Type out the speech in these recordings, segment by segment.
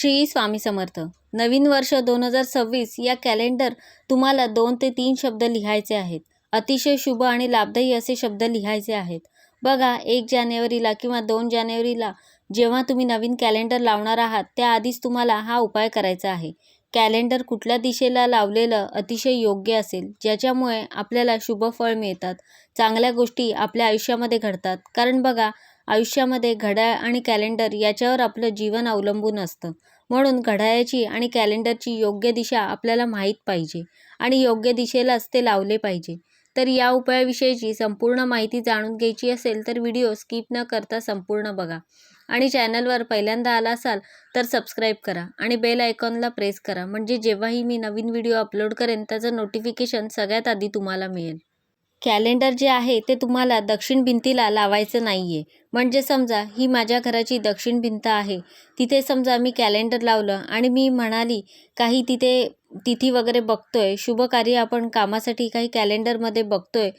श्री स्वामी समर्थ. नवीन वर्ष दोन हजार सव्वीस या कॅलेंडर तुम्हाला दोन ते तीन शब्द लिहायचे आहेत. अतिशय शुभ आणि लाभदायी असे शब्द लिहायचे आहेत. बघा एक जानेवारीला किंवा दोन जानेवारीला जेव्हा तुम्ही नवीन कॅलेंडर लावणार आहात त्याआधीच तुम्हाला हा उपाय करायचा आहे. कॅलेंडर कुठल्या दिशेला लावलेलं अतिशय योग्य असेल ज्याच्यामुळे आपल्याला शुभ फळ मिळतात. चांगल्या गोष्टी आपल्या आयुष्यामध्ये घडतात. कारण बघा आयुष्यामध्ये घड्याळ आणि कॅलेंडर याच्यावर आपलं जीवन अवलंबून असतं. म्हणून घड्याळाची आणि कॅलेंडरची योग्य दिशा आपल्याला माहीत पाहिजे आणि योग्य दिशेलाच ते लावले पाहिजे. तर या उपायाविषयीची संपूर्ण माहिती जाणून घ्यायची असेल तर व्हिडिओ स्किप न करता संपूर्ण बघा. आणि चॅनलवर पहिल्यांदा आला असाल तर सबस्क्राईब करा आणि बेल आयकॉनला प्रेस करा. म्हणजे जेव्हाही मी नवीन व्हिडिओ अपलोड करेन त्याचं नोटिफिकेशन सगळ्यात आधी तुम्हाला मिळेल. कॅलेंडर जे आहे ते तुम्हाला दक्षिण भिंतीला लावायचं नाही आहे म्हणजे समजा ही माझ्या घराची दक्षिण भिंत आहे. तिथे समजा मी कॅलेंडर लावलं आणि मी म्हणाली काही तिथे तिथी वगैरे बघतोय. शुभ कार्य आपण कामासाठी काही कॅलेंडरमध्ये बघतोय.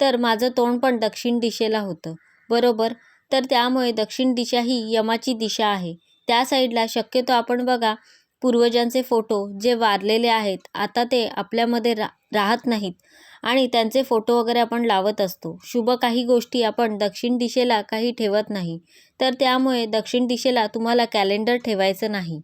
तर माझं तोंड पण दक्षिण दिशेला होतं. बरोबर? तर त्यामुळे दक्षिण दिशा ही यमाची दिशा आहे. त्या साईडला शक्यतो आपण बघा पूर्वजांचे फोटो जे वारलेले आहेत आता ते आपल्यामध्ये रा राहत नाहीत. आणि त्यांचे फोटो वगैरे आपण लावत असतो. शुभ काही गोष्टी आपण दक्षिण दिशेला काही ठेवत नाही. तर त्यामुळे दक्षिण दिशेला तुम्हाला कॅलेंडर ठेवायचं नाही.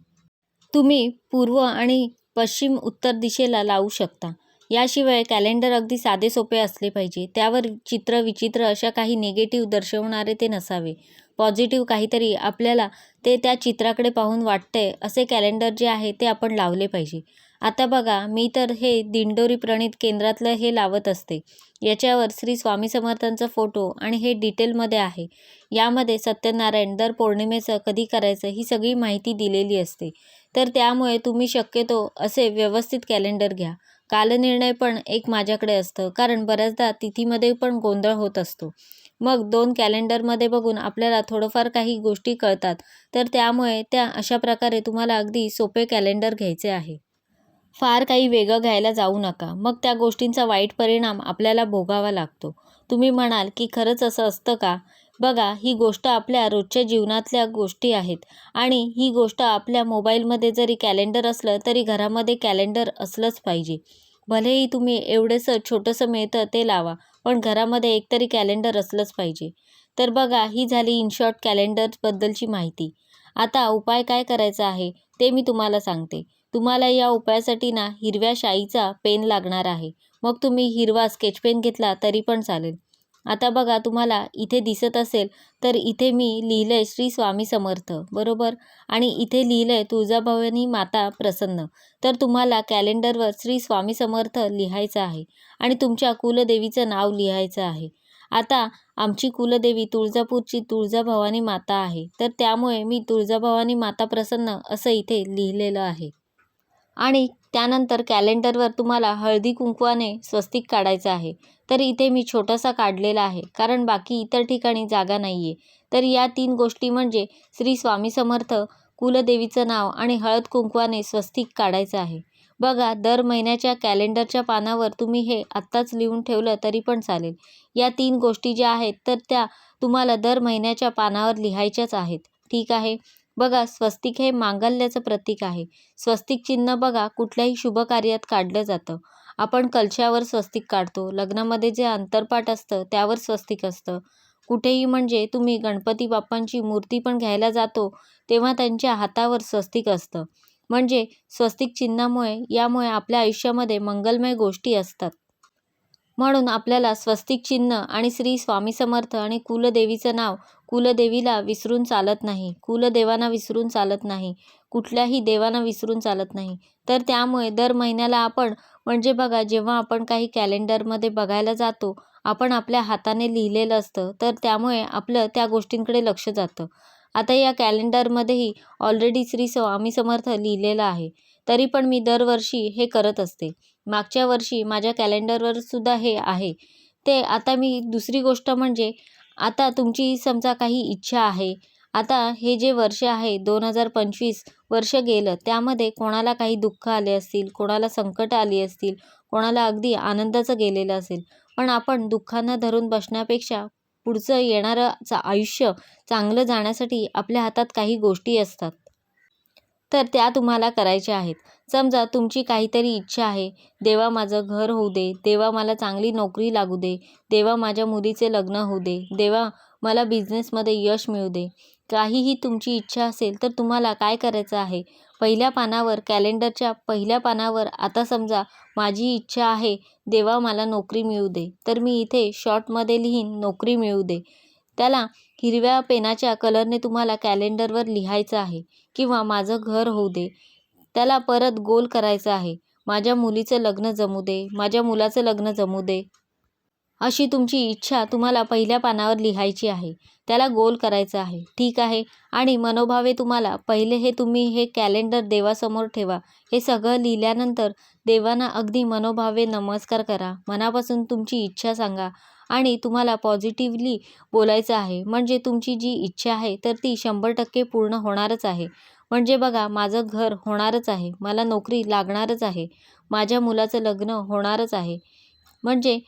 तुम्ही पूर्व आणि पश्चिम उत्तर दिशेला लावू शकता. याशिवाय कॅलेंडर अगदी साधे सोपे असले पाहिजे. त्यावर चित्र विचित्र अशा काही निगेटिव्ह दर्शवणारे ते नसावे. पॉझिटिव्ह काहीतरी आपल्याला ते त्या चित्राकडे पाहून वाटतंय असे कॅलेंडर जे आहे ते आपण लावले पाहिजे. आता बघा मी तर हे दिंडोरी प्रणित केंद्रातलं हे लावत असते. याच्यावर श्री स्वामी समर्थांचा फोटो आणि हे डिटेलमध्ये आहे. यामध्ये सत्यनारायण दर पौर्णिमेचं कधी करायचं ही सगळी माहिती दिलेली असते. तर त्यामुळे तुम्ही शक्यतो असे व्यवस्थित कॅलेंडर घ्या. कालनिर्णय पण एक माझ्याकडे असतं कारण बऱ्याचदा तिथीमध्ये पण गोंधळ होत असतो. मग दोन कॅलेंडरमध्ये बघून आपल्याला थोडंफार काही गोष्टी कळतात. तर त्यामुळे त्या अशा प्रकारे तुम्हाला अगदी सोपे कॅलेंडर घ्यायचे आहे. फार काही वेगळं घ्यायला जाऊ नका. मग त्या गोष्टींचा वाईट परिणाम आपल्याला भोगावा लागतो. तुम्ही म्हणाल की खरंच असं असतं का? बघा ही गोष्ट आपल्या रोजच्या जीवनातल्या गोष्टी आहेत. आणि ही गोष्ट आपल्या मोबाईलमध्ये जरी कॅलेंडर असलं तरी घरामध्ये कॅलेंडर असलंच पाहिजे. भलेही तुम्ही एवढंसं छोटंसं मिळतं ते लावा पण घरामध्ये एकतरी कॅलेंडर असलंच पाहिजे. तर बघा ही झाली इन शॉर्ट कॅलेंडरबद्दलची माहिती. आता उपाय काय करायचा आहे ते मी तुम्हाला सांगते. तुम्हाला या उपायासाठी ना हिरव्या शाईचा पेन लागणार आहे. मग तुम्ही हिरवा स्केच पेन घेतला तरी पण चालेल. आता बघा तुम्हाला इथे दिसत असेल तर इथे मी लिहिलं आहे श्री स्वामी समर्थ बरोबर? आणि इथे लिहिलं आहे तुळजाभवानी माता प्रसन्न. तर तुम्हाला कॅलेंडरवर श्री स्वामी समर्थ लिहायचं आहे आणि तुमच्या कुलदेवीचं नाव लिहायचं आहे. आता आमची कुलदेवी तुळजापूरची तुळजाभवानी माता आहे. तर त्यामुळे मी तुळजाभवानी माता प्रसन्न असं इथे लिहिलेलं आहे. आणि त्यानंतर कॅलेंडरवर तुम्हाला हळदी कुंकवाने स्वस्तिक काढायचं आहे. तर इथे मी छोटासा काढलेला आहे कारण बाकी इतर ठिकाणी जागा नाही आहे तर या तीन गोष्टी म्हणजे श्री स्वामी समर्थ कुलदेवीचं नाव आणि हळद कुंकवाने स्वस्तिक काढायचं आहे. बघा दर महिन्याच्या कॅलेंडरच्या पानावर तुम्ही हे आत्ताच लिहून ठेवलं तरी पण चालेल. या तीन गोष्टी ज्या आहेत तर त्या तुम्हाला दर महिन्याच्या पानावर लिहायच्याच आहेत. ठीक आहे? बघा स्वस्तिक हे मांगल्याचं प्रतीक आहे. स्वस्तिक चिन्ह बघा कुठल्याही शुभ कार्यात काढलं जातं. आपण कलशावर स्वस्तिक काढतो. लग्नामध्ये जे अंतरपाठ असतं त्यावर स्वस्तिक असतं. कुठेही म्हणजे तुम्ही गणपती बाप्पांची मूर्ती पण घ्यायला जातो तेव्हा त्यांच्या हातावर स्वस्तिक असतं. म्हणजे स्वस्तिक चिन्हामुळे यामुळे आपल्या आयुष्यामध्ये मंगलमय गोष्टी असतात. म्हणून आपल्याला स्वस्तिक चिन्ह आणि श्री स्वामी समर्थ आणि कुलदेवीचं नाव कुलदेवीला विसरून चालत नाही. कुलदेवांना विसरून चालत नाही. कुठल्याही देवांना विसरून चालत नाही. तर त्यामुळे दर महिन्याला आपण म्हणजे बघा जेव्हा आपण काही कॅलेंडरमध्ये बघायला जातो आपण आपल्या हाताने लिहिलेलं असतं तर त्यामुळे आपलं त्या गोष्टींकडे लक्ष जातं. आता या कॅलेंडरमध्येही ऑलरेडी श्री स्वामी समर्थ लिहिलेलं आहे. तरी पण मी दरवर्षी हे करत असते. मागच्या वर्षी माझ्या कॅलेंडरवर सुद्धा हे आहे. ते आता मी दुसरी गोष्ट म्हणजे आता तुमची समजा काही इच्छा आहे. आता हे जे वर्ष आहे दोन हजार पंचवीस वर्ष गेलं त्यामध्ये कोणाला काही दुःख आले असतील कोणाला संकट आली असतील कोणाला अगदी आनंदाचं गेलेलं असेल पण आपण दुःखांना धरून बसण्यापेक्षा पुढचं येणारं आयुष्य चांगलं जाण्यासाठी आपल्या हातात काही गोष्टी असतात. तर त्या तुम्हाला करायच्या आहेत. समजा तुमची काहीतरी इच्छा आहे. देवा माझं घर होऊ दे. देवा मला चांगली नोकरी लागू दे. देवा माझ्या मुलीचे लग्न होऊ दे. देवा मला बिझनेसमध्ये यश मिळू दे. काहीही तुमची इच्छा असेल तर तुम्हाला काय करायचं आहे? पहिल्या पानावर कॅलेंडरच्या पहिल्या पानावर आता समजा माझी इच्छा आहे देवा मला नोकरी मिळू दे. तर मी इथे शॉर्टमध्ये लिहीन नोकरी मिळू दे. त्याला हिरव्या पेनाच्या कलरने तुम्हाला कॅलेंडरवर लिहायचं आहे किंवा माझं घर होऊ दे त्याला परत गोल करायचं आहे. माझ्या मुलीचं लग्न जमू दे माझ्या मुलाचं लग्न जमू दे. अशी तुमची इच्छा तुम्हाला पहिल्या पानावर लिहायची आहे. त्याला गोल करायचं आहे. ठीक आहे. आणि मनोभावे तुम्हाला पहिले हे तुम्ही हे कॅलेंडर देवासमोर ठेवा. हे सगळं लिहिल्यानंतर देवांना अगदी मनोभावे नमस्कार करा. मनापासून तुमची इच्छा सांगा आणि तुम्हाला पॉझिटिव्हली बोलायचं आहे. म्हणजे तुमची जी इच्छा आहे तर ती शंभर टक्के पूर्ण होणारच आहे. म्हणजे बघा माझं घर होणारच आहे. मला नोकरी लागणारच आहे. माझ्या मुलाचं लग्न होणारच आहे. म्हणजे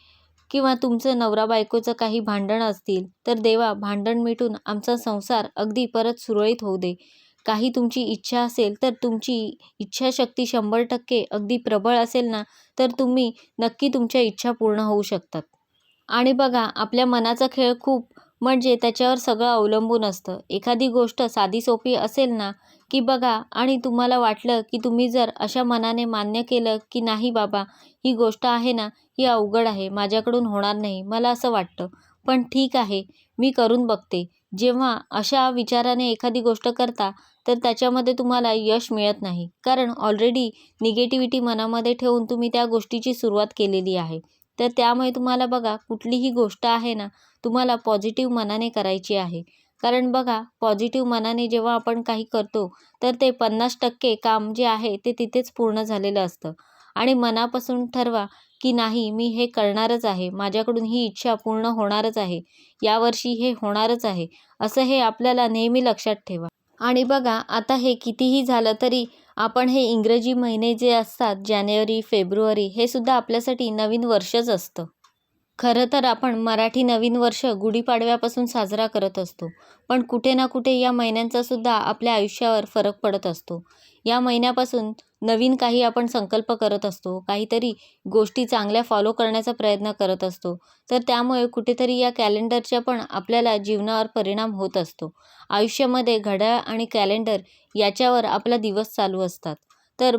किंवा तुमचं नवरा बायकोचं काही भांडण असतील तर देवा भांडण मिटून आमचा संसार अगदी परत सुरळीत होऊ दे. काही तुमची इच्छा असेल तर तुमची इच्छाशक्ती शंभर टक्के अगदी प्रबळ असेल ना तर तुम्ही नक्की तुमच्या इच्छा पूर्ण होऊ शकतात. आणि बघा आपल्या मनाचा खेळ खूप म्हणजे त्याच्यावर सगळं अवलंबून असतं. एखादी गोष्ट साधी सोपी असेल ना की बघा आणि तुम्हाला वाटलं की तुम्ही जर अशा मनाने मान्य केलं की नाही बाबा ही गोष्ट आहे ना ही अवघड आहे माझ्याकडून होणार नाही मला असं वाटतं. पण ठीक आहे मी करून बघते. जेव्हा अशा विचाराने एखादी गोष्ट करता तर त्याच्यामध्ये तुम्हाला यश मिळत नाही. कारण ऑलरेडी निगेटिव्हिटी मनामध्ये ठेवून तुम्ही त्या गोष्टीची सुरुवात केलेली आहे. तर त्यामुळे तुम्हाला बघा कुठलीही गोष्ट आहे ना तुम्हाला पॉझिटिव्ह मनाने करायची आहे. कारण बघा पॉझिटिव्ह मनाने जेव्हा आपण काही करतो तर ते पन्नास टक्के काम जे आहे ते तिथेच पूर्ण झालेलं असतं. आणि मनापासून ठरवा की नाही मी हे करणारच आहे. माझ्याकडून ही इच्छा पूर्ण होणारच आहे. यावर्षी हे होणारच आहे. असं हे आपल्याला नेहमी लक्षात ठेवा. आणि बघा आता हे कितीही झालं तरी आपण हे इंग्रजी महिने जे असतात जानेवारी फेब्रुवारी हे सुद्धा आपल्यासाठी नवीन वर्षच असतं. खरं तर आपण मराठी नवीन वर्ष गुढीपाडव्यापासून साजरा करत असतो पण कुठे ना कुठे या महिन्यांचा सुद्धा आपल्या आयुष्यावर फरक पडत असतो. या महिन्यापासून नवीन काही आपण संकल्प करत असतो काहीतरी गोष्टी चांगल्या फॉलो करण्याचा प्रयत्न करत असतो तर त्यामुळे कुठेतरी या कॅलेंडरच्या पण आपल्याला जीवनावर परिणाम होत असतो. आयुष्यामध्ये घड्याळ आणि कॅलेंडर याच्यावर आपला दिवस चालू असतात. तर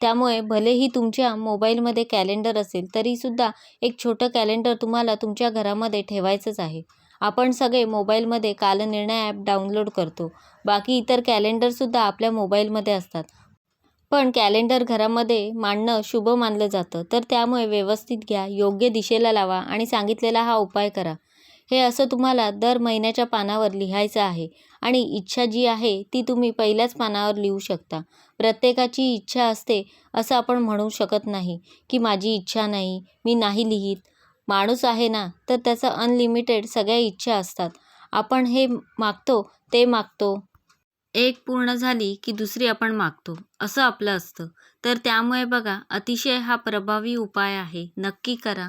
त्यामुळे भलेही तुमच्या मोबाईलमध्ये कॅलेंडर असेल तरीसुद्धा एक छोटं कॅलेंडर तुम्हाला तुमच्या घरामध्ये ठेवायचंच आहे. आपण सगळे मोबाईलमध्ये कालनिर्णय ॲप डाउनलोड करतो. बाकी इतर कॅलेंडरसुद्धा आपल्या मोबाईलमध्ये असतात. पण कॅलेंडर घरामध्ये मांडणं शुभ मानलं जातं. तर त्यामुळे व्यवस्थित घ्या योग्य दिशेला लावा आणि सांगितलेला हा उपाय करा. हे असं तुम्हाला दर महिन्याच्या पानावर लिहायचं आहे. आणि इच्छा जी आहे ती तुम्ही पहिल्याच पानावर लिहू शकता. प्रत्येकाची इच्छा असते असं आपण म्हणू शकत नाही की माझी इच्छा नाही मी नाही लिहित. माणूस आहे ना तर त्याचं अनलिमिटेड सगळ्या इच्छा असतात. आपण हे मागतो ते मागतो. एक पूर्ण झाली की दुसरी आपण मागतो. असं आपलं असतं. तर त्यामुळे बघा अतिशय हा प्रभावी उपाय आहे. नक्की करा.